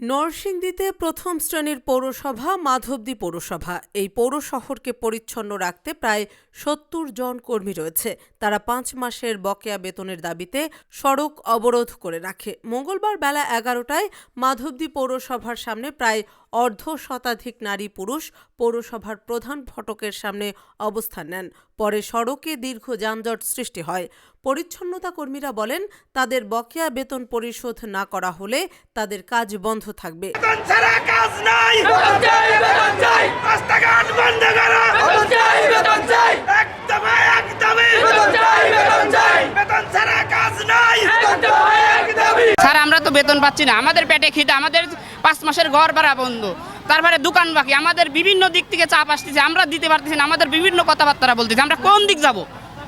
নরসিংদীতে প্রথম শ্রেণির পৌরসভা, মাধবদী পৌরসভা। এই পৌর শহরকে পরিচ্ছন্ন রাখতে প্রায় সত্তর জন কর্মী রয়েছে। তারা পাঁচ মাসের বকেয়া বেতনের দাবিতে সড়ক অবরোধ করে রাখে। মঙ্গলবার বেলা এগারোটায় মাধবদী পৌরসভার সামনে প্রায় অর্ধ শতাধিক নারী পুরুষ পৌরসভার প্রধান ফটকের সামনে অবস্থান নেন। পরে সড়কে দীর্ঘ যানজট সৃষ্টি হয়। পরিচ্ছন্নতা কর্মীরা বলেন তাদের বকেয়া বেতন পরিশোধ না করা হলে তাদের কাজ বন্ধ থাকবে। বেতন ছাড়া কাজ নাই। বেতন চাই বেতন চাই। রাস্তাঘাট বন্ধ করো। বেতন চাই বেতন চাই। একদমই একদমই। বেতন চাই বেতন চাই। বেতন ছাড়া কাজ নাই। একদমই একদমই। স্যার আমরা তো বেতন পাচ্ছি না। আমাদের পেটে খিদে আমাদের পাঁচ মাসের ঘর ভাড়া বন্ধ। তারপরে দোকান বাকি। আমাদের বিভিন্ন দিক থেকে চাপ আসতেছে, আমরা দিতে পারতেছি না, আমাদের বিভিন্ন কথাবার্তা বলতেছি। আমরা কোন দিক যাব?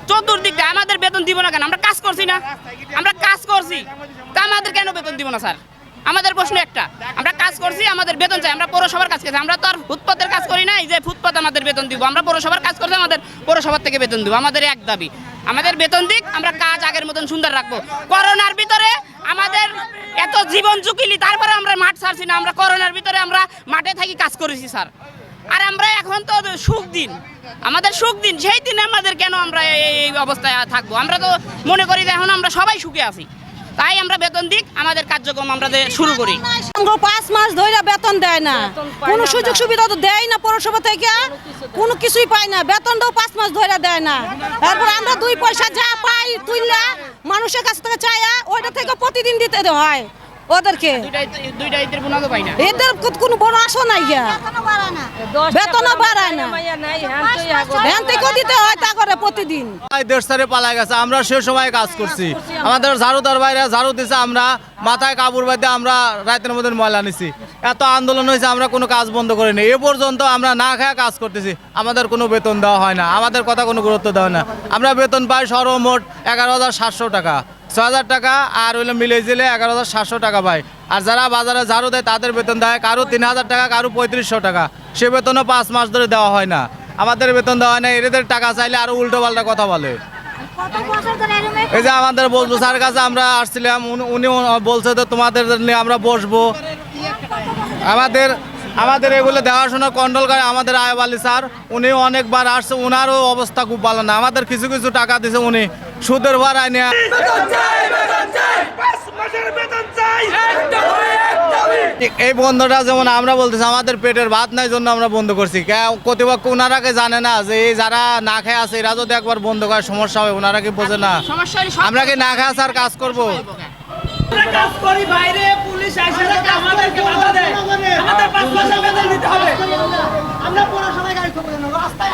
চতুর্দিক আমাদের বেতন দিব না কেন? আমরা কাজ করছি না। আমরা কাজ করছি। তা আমাদের কেন বেতন দিব না, স্যার? আমাদের প্রশ্ন একটা। আমরা কাজ করছি, আমাদের বেতন চাই। আমরা পৌরসভার কাজ করছি। আমরা তো আর ফুটপাতের কাজ করি নাই যে ফুটপাত আমাদের বেতন দিব। আমরা পৌরসভার কাজ করছি, আমাদের পৌরসভার থেকে বেতন দিব। আমাদের এক দাবি। আমাদের বেতন দিক, আমরা কাজ আগের মতন সুন্দর রাখব। করোনার ভিতরে আমাদের এত জীবন ঝুঁকিলি, তারপরে আমরা মাঠ ছাড়ছি না। আমরা করোনার ভিতরে আমরা থাকি কাজ করেছি স্যার? আর আমরা এখন তো সুখ দিন। আমাদের সুখ দিন সেই দিনে আমাদের কেন আমরা এই অবস্থায় থাকব? আমরা তো মনে করি যে এখন আমরা সবাই সুখে আছি। তাই আমরা বেতন দিক আমাদের কার্যক্রম আমরা শুরু করি। পাঁচ মাস ধরে বেতন দেয় না। কোনো সুযোগ সুবিধা তো দেয় না পৌরসভা থেকে। কোনো কিছুই পাই না। বেতনটাও পাঁচ মাস ধরে দেয় না। তারপর আমরা দুই পয়সা যা পাই তুললা মানুষের কাছ থেকে চাইয়া ওইটা থেকে প্রতিদিন দিতে হয় ওদেরকে। ঈদের কো- কোনো বড় আসো নাই গিয়া বেতনও বাড়ায় না। ভ্যান থেকেও দিতে হয় তা করে প্রতিদিন। এই দেশ ছেড়ে গেছে আমরা সে সময় কাজ করছি। আমাদের ঝাড়ুদার বাইরে ঝাড়ু দিছে আমরা মাথায় কাপড় বাঁধে আমরা রাতের মধ্যে ময়লা নিছি। এত আন্দোলন হয়েছে আমরা কোনো কাজ বন্ধ করিনি। এ পর্যন্ত আমরা না খায় কাজ করতেছি আমাদের কোনো বেতন দেওয়া হয় না আমাদের কথা কোনো গুরুত্ব দেওয়া হয় না। আমরা বেতন পাই সর্বমোট এগারো হাজার সাতশো টাকা ছ হাজার টাকা আর হইল মিলে দিলে এগারো হাজার সাতশো টাকা পাই। আর যারা বাজারে ঝাড়ু দেয় তাদের বেতন দেয় কারও তিন হাজার টাকা কারও পঁয়ত্রিশশো টাকা। সে বেতনও পাঁচ মাস ধরে দেওয়া হয় না। আমাদের বেতন দেওয়া হয় না এদের টাকা চাইলে আরও উল্টো পাল্টা কথা বলে। এই যে আমাদের বসবো স্যার কাছে আমরা আসছিলাম উনি- উনি বলছে তো তোমাদের নিয়ে আমরা বসবো। আমাদের আমাদের এগুলো দেখাশোনা কন্ট্রোল করে আমাদের আয়ব আলী স্যার উনি অনেকবার আসছে ওনারও অবস্থা খুব ভালো না। আমাদের কিছু কিছু টাকা দিছে উনি সুদের ভাড়ায় নিয়ে এই বন্ধটা যেমন আমরা বলতেছি আমাদের পেটের ভাত নাই জন্য আমরা বন্ধ করছি। কে- কর্তৃপক্ষ ওনারাকে জানে না যে এই যারা না খেয়ে আছে এরা যদি একবার বন্ধ করে সমস্যা হবে ওনারা কি বোঝে না? আমরা কি না খেয়ে স্যার কাজ করব? কাজ করি বাইরে পুলিশ আমাদেরকে বাধা দেয়। আমাদের পাঁচ মাসের বেতন দিতে হবে। আমরা পৌরসভায় গাড়ি করব রাস্তায়